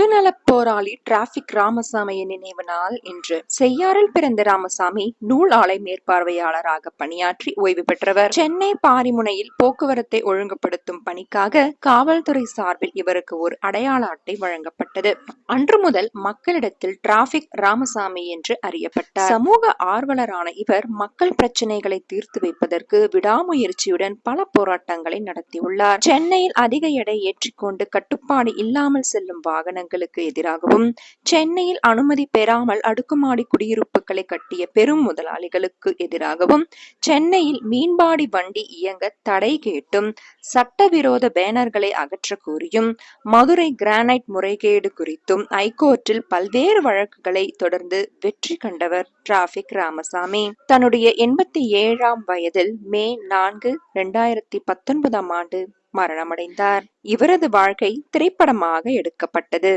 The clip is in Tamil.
பொதுநலப் போராளி டிராபிக் ராமசாமியின் நினைவு நாள் இன்று. செய்யாறில் பிறந்த ராமசாமி நூல் ஆலை மேற்பார்வையாளராக பணியாற்றி ஓய்வு பெற்றவர். சென்னை பாரிமுனையில் போக்குவரத்தை ஒழுங்குபடுத்தும் பணிக்காக காவல்துறை சார்பில் இவருக்கு ஒரு அடையாள அட்டை வழங்கப்பட்டது. அன்று முதல் மக்களிடத்தில் டிராபிக் ராமசாமி என்று அறியப்பட்டார். சமூக ஆர்வலரான இவர் மக்கள் பிரச்சனைகளை தீர்த்து வைப்பதற்கு விடாமுயற்சியுடன் பல போராட்டங்களை நடத்தியுள்ளார். சென்னையில் அதிக எடை ஏற்றிக்கொண்டு கட்டுப்பாடு இல்லாமல் செல்லும் வாகனங்கள் வாகனங்களுக்கு எதிராகவும் சென்னையில் அனுமதி பெறாமல் அடுக்குமாடி குடியிருப்புகளை கட்டிய பெரும் முதலாளிகளுக்கு எதிராகவும் சென்னையில் மீன்பாடி வண்டி இயங்க தடை கேட்டும் சட்டவிரோத பேனர்களை அகற்ற கோரியும் மதுரை கிரானைட் முறைகேடு குறித்தும் ஐகோர்ட்டில் பல்வேறு வழக்குகளை தொடர்ந்து வெற்றி கண்டவர் டிராபிக் ராமசாமி. தன்னுடைய எண்பத்தி ஏழாம் வயதில் மே நான்கு இரண்டாயிரத்தி பத்தொன்பதாம் ஆண்டு மரணமடைந்தார். இவரது வாழ்க்கை திரைப்படமாக எடுக்கப்பட்டது.